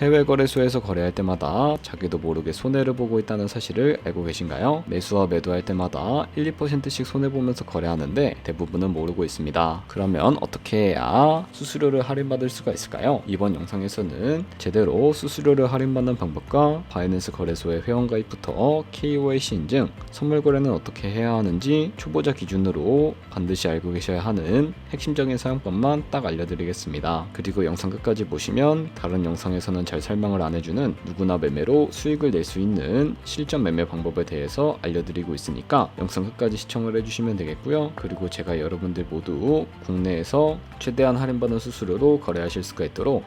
해외 거래소에서 거래할 때마다 자기도 모르게 손해를 보고 있다는 사실을 알고 계신가요? 매수와 매도할 때마다 1, 2%씩 손해보면서 거래하는데 대부분은 모르고 있습니다. 그러면 어떻게 해야 수수료를 할인받을 수가 있을까요? 이번 영상에서는 제대로 수수료를 할인받는 방법과 바이낸스 거래소의 회원가입부터 KYC 인증, 선물 거래는 어떻게 해야 하는지 초보자 기준으로 반드시 알고 계셔야 하는 핵심적인 사용법만 딱 알려드리겠습니다. 그리고 영상 끝까지 보시면 다른 영상에서는 잘 설명을 안 해주는 누구나 매매로 수익을 낼 수 있는 실전 매매 방법에 대해서 알려드리고 있으니까 영상 끝까지 시청을 해주시면 되겠고요. 그리고 제가 여러분들 모두 국내에서 최대한 할인받은 수수료로 거래하실 수가 있도록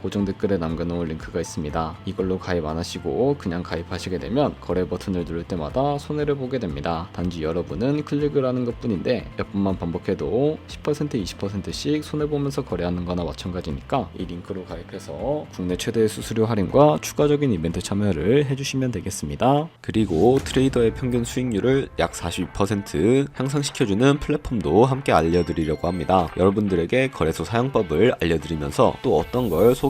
고정 댓글에 남겨놓은 링크가 있습니다. 이걸로 가입 안 하시고 그냥 가입하시게 되면 거래 버튼을 누를 때마다 손해를 보게 됩니다. 단지 여러분은 클릭을 하는 것 뿐인데 몇 번만 반복해도 10% 20%씩 손해보면서 거래하는 거나 마찬가지니까 이 링크로 가입해서 국내 최대의 수수료 할인과 추가적인 이벤트 참여를 해주시면 되겠습니다. 그리고 트레이더의 평균 수익률을 약 42% 향상시켜주는 플랫폼도 함께 알려드리려고 합니다. 여러분들에게 거래소 사용법을 알려드리면서 또 어떤 걸 소개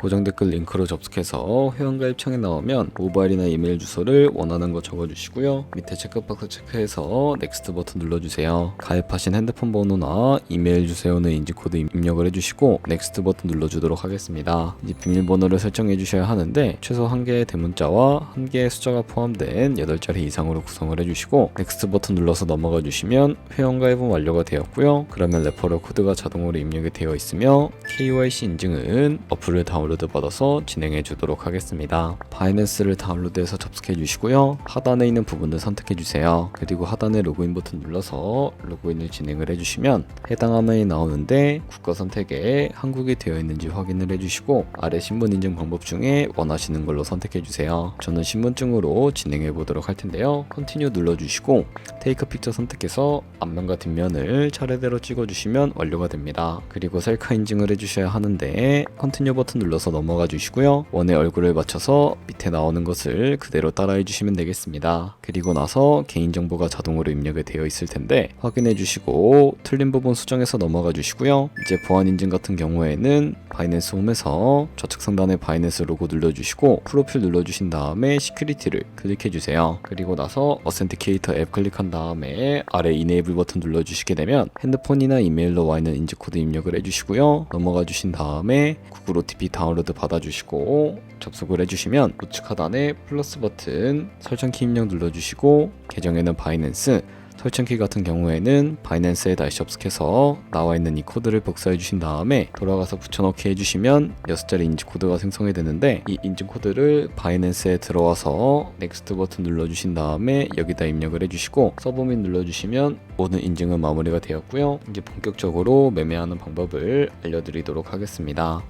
고정 댓글 링크로 접속해서 회원가입 창에 나오면 모바일이나 이메일 주소를 원하는 거 적어주시고요. 밑에 체크박스 체크해서 넥스트 버튼 눌러주세요. 가입하신 핸드폰 번호나 이메일 주소는 인지코드 입력을 해주시고 넥스트 버튼 눌러주도록 하겠습니다. 이제 비밀번호를 설정해 주셔야 하는데 최소 한 개의 대문자와 한 개의 숫자가 포함된 8자리 이상으로 구성을 해주시고 넥스트 버튼 눌러서 넘어가 주시면 회원가입은 완료가 되었고요. 그러면 레퍼럴 코드가 자동으로 입력이 되어 있으며 KYC 인증은 어플을 다운로드 받아서 진행해 주도록 하겠습니다. 바이낸스를 다운로드해서 접속해 주시고요. 하단에 있는 부분을 선택해 주세요. 그리고 하단에 로그인 버튼 눌러서 로그인을 진행을 해 주시면 해당 화면이 나오는데 국가 선택에 한국이 되어 있는지 확인을 해 주시고 아래 신분 인증 방법 중에 원하시는 걸로 선택해 주세요. 저는 신분증으로 진행해 보도록 할 텐데요. 컨티뉴 눌러 주시고 테이크 픽처 선택해서 앞면과 뒷면을 차례대로 찍어 주시면 완료가 됩니다. 그리고 셀카 인증을 해 주셔야 하는데 컨티뉴 버튼 눌러서 넘어가 주시고요. 원의 얼굴을 맞춰서 밑에 나오는 것을 그대로 따라해 주시면 되겠습니다. 그리고 나서 개인정보가 자동으로 입력이 되어 있을 텐데 확인해 주시고 틀린 부분 수정해서 넘어가 주시고요. 이제 보안 인증 같은 경우에는 바이낸스 홈에서 좌측 상단에 바이낸스 로고 눌러주시고 프로필 눌러주신 다음에 시큐리티를 클릭해 주세요. 그리고 나서 어센티케이터 앱 클릭한 다음에 아래 이네이블 버튼 눌러주시게 되면 핸드폰이나 이메일로 와 있는 인증 코드 입력을 해주시고요. 넘어가 주신 다음에 구글 OTP 다운 로드 받아주시고 접속을 해주시면 우측 하단에 플러스 버튼 설정키 입력 눌러주시고 계정에는 바이낸스 설정키 같은 경우에는 바이낸스에 다시 접속해서 나와 있는 이 코드를 복사해 주신 다음에 돌아가서 붙여넣기 해주시면 6자리 인증 코드가 생성이 되는데 이 인증 코드를 바이낸스에 들어와서 넥스트 버튼 눌러주신 다음에 여기다 입력을 해주시고 서브밋 눌러주시면 모든 인증은 마무리가 되었고요. 이제 본격적으로 매매하는 방법을 알려드리도록 하겠습니다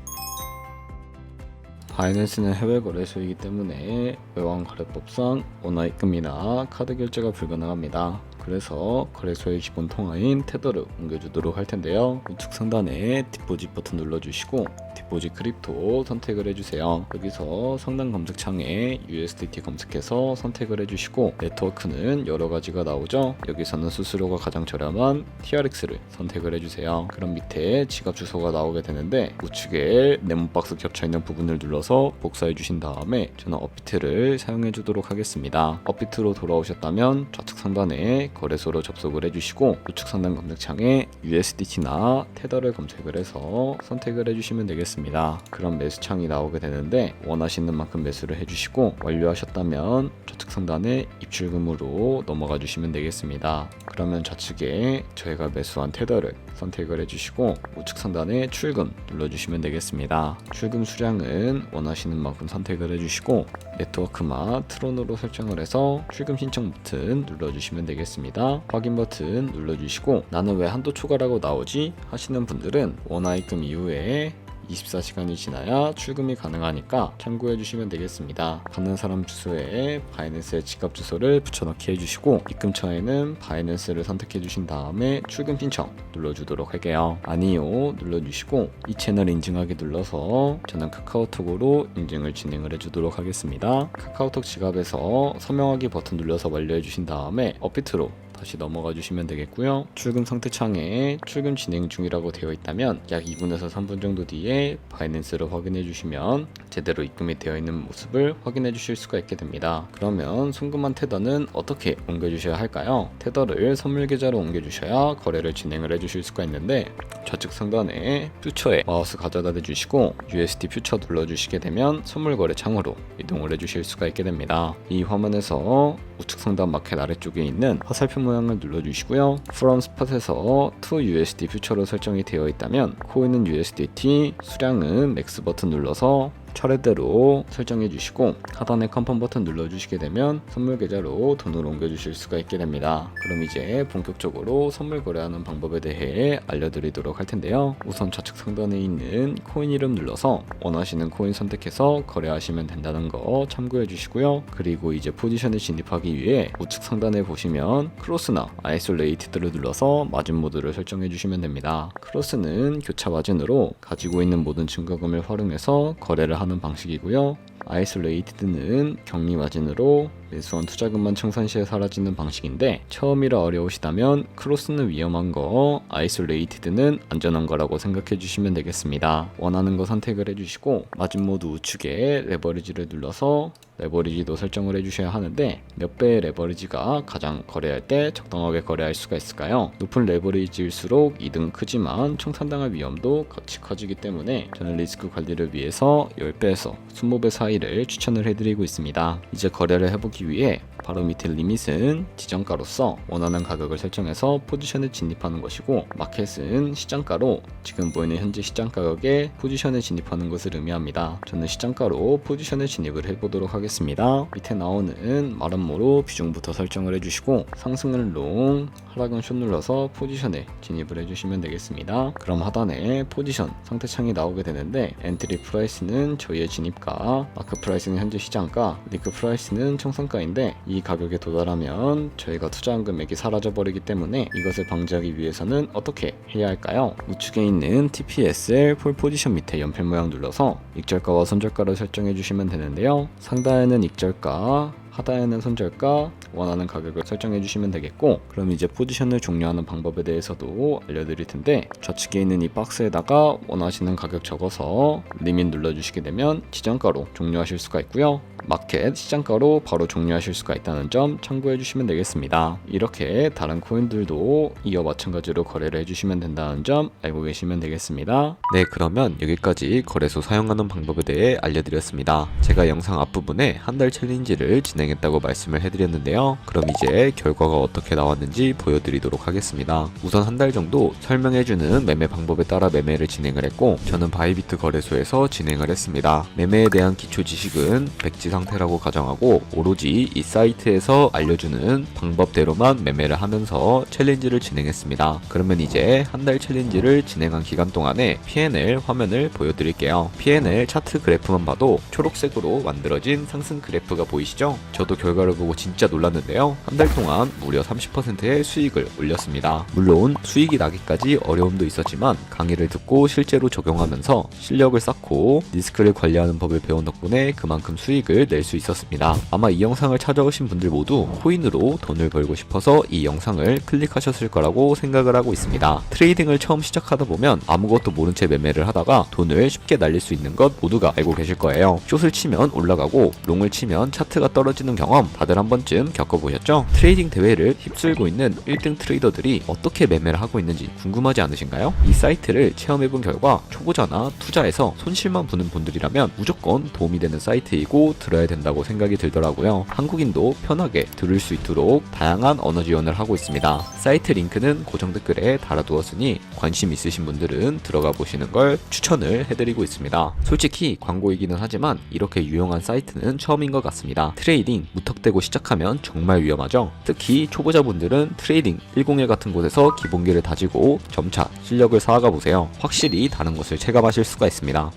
바이낸스는 해외 거래소이기 때문에 외환 거래법상 원화 입금이나 카드 결제가 불가능합니다. 그래서 거래소의 기본 통화인 테더를 옮겨주도록 할 텐데요. 우측 상단에 디포짓 버튼 눌러주시고 디포짓 크립토 선택을 해주세요. 여기서 상단 검색창에 USDT 검색해서 선택을 해주시고 네트워크는 여러 가지가 나오죠. 여기서는 수수료가 가장 저렴한 TRX를 선택을 해주세요. 그럼 밑에 지갑 주소가 나오게 되는데 우측에 네모 박스 겹쳐 있는 부분을 눌러서 복사해 주신 다음에 저는 업비트를 사용해 주도록 하겠습니다. 업비트로 돌아오셨다면 좌측 상단에 거래소로 접속을 해주시고 우측 상단 검색창에 USDT나 테더를 검색을 해서 선택을 해주시면 되겠습니다. 그럼 매수창이 나오게 되는데 원하시는 만큼 매수를 해주시고 완료하셨다면 좌측 상단에 입출금으로 넘어가 주시면 되겠습니다. 그러면 좌측에 저희가 매수한 테더를 선택을 해주시고 우측 상단에 출금 눌러주시면 되겠습니다. 출금 수량은 원하시는 만큼 선택을 해주시고 네트워크마 트론으로 설정을 해서 출금 신청 버튼 눌러주시면 되겠습니다. 확인 버튼 눌러주시고 나는 왜 한도 초과라고 나오지? 하시는 분들은 원화입금 이후에 24시간이 지나야 출금이 가능하니까 참고해 주시면 되겠습니다. 받는 사람 주소에 바이낸스의 지갑 주소를 붙여넣기 해주시고 입금처에는 바이낸스를 선택해 주신 다음에 출금 신청 눌러주도록 할게요. 아니요 눌러주시고 이 채널 인증하기 눌러서 저는 카카오톡으로 인증을 진행을 해주도록 하겠습니다. 카카오톡 지갑에서 서명하기 버튼 눌러서 완료해 주신 다음에 업비트로 다시 넘어가 주시면 되겠고요. 출금 상태 창에 출금 진행 중이라고 되어 있다면 약 2분에서 3분 정도 뒤에 바이낸스를 확인해 주시면 제대로 입금이 되어 있는 모습을 확인해 주실 수가 있게 됩니다. 그러면 송금한 테더는 어떻게 옮겨 주셔야 할까요? 테더를 선물 계좌로 옮겨 주셔야 거래를 진행을 해 주실 수가 있는데 좌측 상단에 퓨처에 마우스 가져다 대주시고 USD 퓨처 눌러주시게 되면 선물 거래 창으로 이동을 해주실 수가 있게 됩니다. 이 화면에서 우측 상단 마켓 아래쪽에 있는 화살표 모양을 눌러주시고요. From Spot에서 to USD 퓨처로 설정이 되어 있다면 코인은 USDT, 수량은 맥스 버튼 눌러서 차례대로 설정해 주시고 하단에 컨펌 버튼 눌러 주시게 되면 선물 계좌로 돈을 옮겨 주실 수가 있게 됩니다. 그럼 이제 본격적으로 선물 거래하는 방법에 대해 알려드리도록 할 텐데요. 우선 좌측 상단에 있는 코인 이름 눌러서 원하시는 코인 선택해서 거래하시면 된다는 거 참고해 주시고요. 그리고 이제 포지션에 진입하기 위해 우측 상단에 보시면 크로스나 아이솔레이티드를 눌러서 마진 모드를 설정해 주시면 됩니다. 크로스는 교차 마진으로 가지고 있는 모든 증거금을 활용해서 거래를 하는 방식이고요. 아이솔레이티드는 격리 마진으로 매수한 투자금만 청산 시에 사라지는 방식인데 처음이라 어려우시다면 크로스는 위험한 거, 아이솔레이티드는 안전한 거라고 생각해 주시면 되겠습니다. 원하는 거 선택을 해주시고 마진 모드 우측에 레버리지를 눌러서 레버리지도 설정을 해주셔야 하는데 몇 배의 레버리지가 가장 거래할 때 적당하게 거래할 수가 있을까요? 높은 레버리지일수록 이득은 크지만 청산당할 위험도 같이 커지기 때문에 저는 리스크 관리를 위해서 10배에서 20배 사이를 추천을 해드리고 있습니다. 이제 거래를 해보기 위해 바로 밑에 리밋은 지정가로서 원하는 가격을 설정해서 포지션에 진입하는 것이고 마켓은 시장가로 지금 보이는 현재 시장 가격에 포지션에 진입하는 것을 의미합니다. 저는 시장가로 포지션에 진입을 해보도록 하겠습니다. 밑에 나오는 마름모로 비중부터 설정을 해주시고 상승은 롱, 하락은 숏 눌러서 포지션에 진입을 해주시면 되겠습니다. 그럼 하단에 포지션 상태 창이 나오게 되는데 엔트리 프라이스는 저희의 진입가, 마크 프라이스는 현재 시장가, 리크 프라이스는 청산 가인데 이 가격에 도달하면 저희가 투자한 금액이 사라져 버리기 때문에 이것을 방지하기 위해서는 어떻게 해야 할까요? 우측에 있는 TPSL 폴 포지션 밑에 연필 모양 눌러서 익절가와 손절가를 설정해 주시면 되는데요. 상단에는 익절가, 하단에는 손절가, 원하는 가격을 설정해 주시면 되겠고 그럼 이제 포지션을 종료하는 방법에 대해서도 알려드릴 텐데 좌측에 있는 이 박스에다가 원하시는 가격 적어서 리밋 눌러주시게 되면 지정가로 종료하실 수가 있고요. 마켓 시장가로 바로 종료하실 수가 있다는 점 참고해 주시면 되겠습니다. 이렇게 다른 코인들도 이와 마찬가지로 거래를 해 주시면 된다는 점 알고 계시면 되겠습니다. 네 그러면 여기까지 거래소 사용하는 방법에 대해 알려드렸습니다. 제가 영상 앞부분에 한 달 챌린지를 진행 했다고 말씀을 해드렸는데요. 그럼 이제 결과가 어떻게 나왔는지 보여드리도록 하겠습니다. 우선 한 달 정도 설명해주는 매매 방법에 따라 매매를 진행을 했고 저는 바이비트 거래소에서 진행을 했습니다. 매매에 대한 기초 지식은 백지 상태라고 가정하고 오로지 이 사이트에서 알려주는 방법대로만 매매를 하면서 챌린지를 진행했습니다. 그러면 이제 한 달 챌린지를 진행한 기간 동안에 PNL 화면을 보여드릴게요. PNL 차트 그래프만 봐도 초록색으로 만들어진 상승 그래프가 보이시죠? 저도 결과를 보고 진짜 놀랐는데요. 한 달 동안 무려 30%의 수익을 올렸습니다. 물론 수익이 나기까지 어려움도 있었지만 강의를 듣고 실제로 적용하면서 실력을 쌓고 리스크를 관리하는 법을 배운 덕분에 그만큼 수익을 낼 수 있었습니다. 아마 이 영상을 찾아오신 분들 모두 코인으로 돈을 벌고 싶어서 이 영상을 클릭하셨을 거라고 생각을 하고 있습니다. 트레이딩을 처음 시작하다 보면 아무것도 모른 채 매매를 하다가 돈을 쉽게 날릴 수 있는 것 모두가 알고 계실 거예요. 숏을 치면 올라가고 롱을 치면 차트가 떨어지 는 경험 다들 한 번쯤 겪어보셨죠? 트레이딩 대회를 휩쓸고 있는 1등 트레이더들이 어떻게 매매를 하고 있는지 궁금하지 않으신가요? 이 사이트를 체험해본 결과 초보자나 투자에서 손실만 보는 분들이라면 무조건 도움이 되는 사이트이고 들어야 된다고 생각이 들더라고요. 한국인도 편하게 들을 수 있도록 다양한 언어 지원을 하고 있습니다. 사이트 링크는 고정 댓글에 달아두었으니 관심 있으신 분들은 들어가 보시는 걸 추천을 해드리고 있습니다. 솔직히 광고이기는 하지만 이렇게 유용한 사이트는 처음인 것 같습니다. 트레이딩 트레이딩 무턱대고 시작하면 정말 위험하죠. 특히 초보자분들은 트레이딩 101 같은 곳에서 기본기를 다지고 점차 실력을 쌓아가 보세요. 확실히 다른 것을 체감하실 수가 있습니다.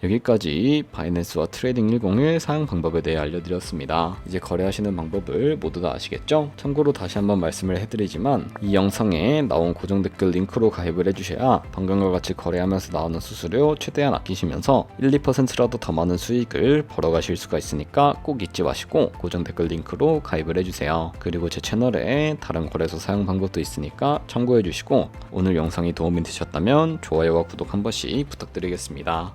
여기까지 바이낸스와 트레이딩 101 사용 방법에 대해 알려드렸습니다. 이제 거래하시는 방법을 모두 다 아시겠죠? 참고로 다시 한번 말씀을 해드리지만 이 영상에 나온 고정 댓글 링크로 가입을 해주셔야 방금과 같이 거래하면서 나오는 수수료 최대한 아끼시면서 1, 2%라도 더 많은 수익을 벌어가실 수가 있으니까 꼭 잊지 마시고 고정 댓글 링크로 가입을 해주세요. 그리고 제 채널에 다른 거래소 사용 방법도 있으니까 참고해주시고 오늘 영상이 도움이 되셨다면 좋아요와 구독 한 번씩 부탁드리겠습니다.